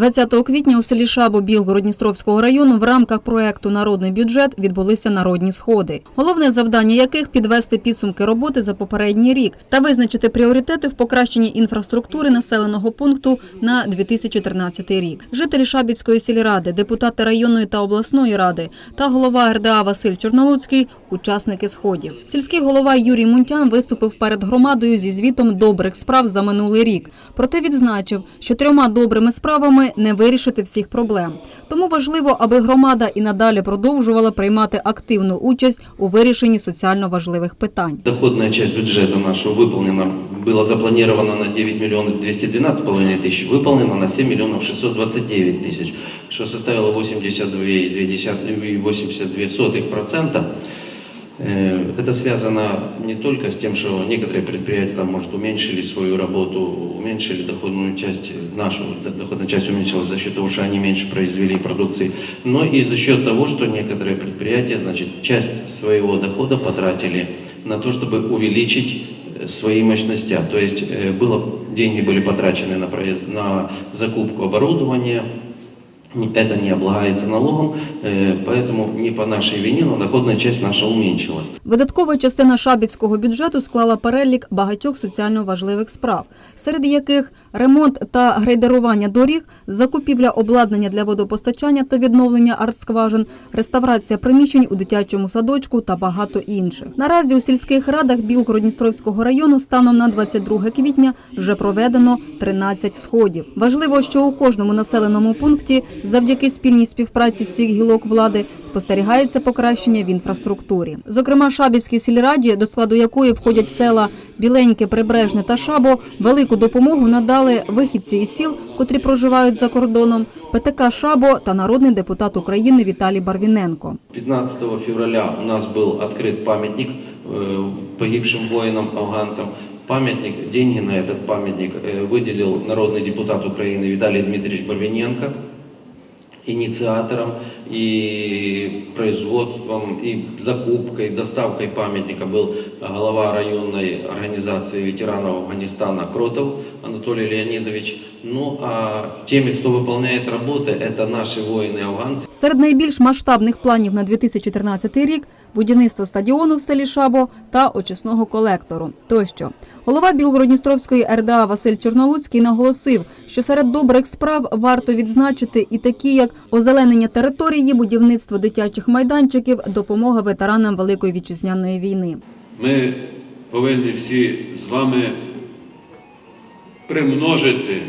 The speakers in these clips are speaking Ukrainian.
20 квітня у селі Шабо Білгород-Дністровського району в рамках проекту Народний бюджет відбулися народні сходи. Головне завдання яких підвести підсумки роботи за попередній рік та визначити пріоритети в покращенні інфраструктури населеного пункту на 2013 рік. Жителі Шабівської сільради, депутати районної та обласної ради та голова РДА Василь Чорнолуцький – учасники сходів. Сільський голова Юрій Мунтян виступив перед громадою зі звітом добрих справ за минулий рік. Проте відзначив, що трьома добрими справами не вирішити всіх проблем. Тому важливо, аби громада і надалі продовжувала приймати активну участь у вирішенні соціально важливих питань. Доходная часть бюджета нашего выполнена, было запланировано на 9 миллионов 212,5 тысяч, выполнено на 7 миллионов 629 тысяч, что составило 82,82%. Э, Это связано не только с тем, что некоторые предприятия там, может, уменьшили свою работу, уменьшили доходную часть, нашу доходная часть уменьшилась за счет того, что они меньше произвели продукции, но и за счет того, что некоторые предприятия, значит, часть своего дохода потратили на то, чтобы увеличить э, свои мощности. То есть э, было, деньги были потрачены на, на закупку оборудования, это не облагается налогом, э, поэтому не по нашей вине, но доходная часть наша уменьшилась. Видаткова частина Шабівського бюджету склала перелік багатьох соціально важливих справ, серед яких ремонт та грейдерування доріг, закупівля обладнання для водопостачання та відновлення артскважин, реставрація приміщень у дитячому садочку та багато інших. Наразі у сільських радах Білгород-Дністровського району станом на 22 квітня вже проведено 13 сходів. Важливо, що у кожному населеному пункті завдяки спільній співпраці всіх гілок влади спостерігається покращення в інфраструктурі. Зокрема, Шабівській сільраді, до складу якої входять села Біленьке, Прибережне та Шабо, велику допомогу надали вихідці із сіл, котрі проживають за кордоном, ПТК Шабо та народний депутат України Віталій Барвіненко. 15 февраля у нас был открыт памятник э, погибшим воинам-афганцам. Памятник, деньги на этот памятник э, выделил народный депутат Украины Виталий Дмитриевич Барвиненко инициатором и производством, и закупкой, и доставкой памятника был глава районной организации ветеранов Афганистана Кротов Анатолий Леонидович. Ну а теми, кто выполняет работы, это наши воины-афганцы, Серед найбільш масштабних планів на 2014 рік будівництво стадіону в селі Шабо та очисного колектору. Тощо голова Білгородністровської РДА Василь Чорнолуцький наголосив, що серед добрих справ варто відзначити і такі, як озеленення території, будівництво дитячих майданчиків, допомога ветеранам Великої вітчизняної війни. Ми повинні всі з вами примножити,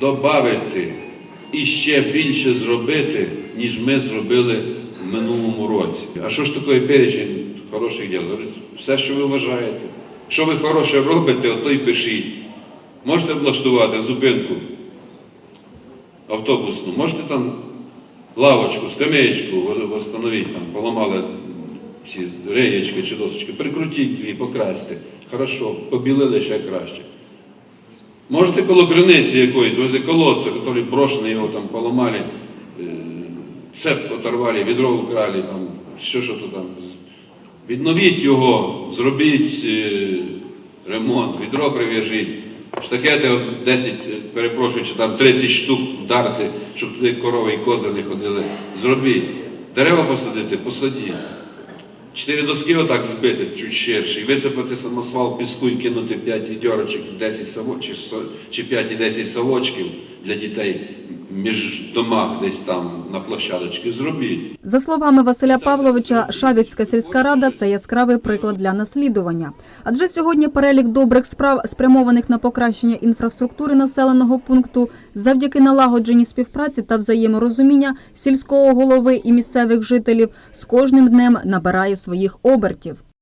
додати і ще більше зробити, ніж ми зробили в минулому році. А що ж таке перечень хороших діл? Все, що ви вважаєте. Що ви хороше робите, ото й пишіть. Можете влаштувати зупинку автобусну, можете там лавочку, скамеєчку встановити, там поламали ці реєчки чи досочки, прикрутіть дві, покрасьте. Хорошо, побілили ще краще. Можете коло криниці якоїсь, возле колодця, який брошений, його там поламали, е, цеп оторвали, відро украли, там, що що то там. Відновіть його, зробіть е, ремонт, відро прив'яжіть. Штахети от 10, е, перепрошую, чи там 30 штук вдарити, щоб туди корови і кози не ходили. Зробіть. Дерева посадити, посадіть. Чотири доски отак збити, чуть ширше, і висипати самосвал піску і кинути 5 відьорочок, 10 савочків, чи, 5 і 10 совочків для дітей між домах десь там на площадочці. Зробіть. За словами Василя Павловича, Шабівська сільська рада це яскравий приклад для наслідування. Адже сьогодні перелік добрих справ, спрямованих на покращення інфраструктури населеного пункту, завдяки налагодженій співпраці та взаєморозуміння сільського голови і місцевих жителів, з кожним днем набирає своїх обертів.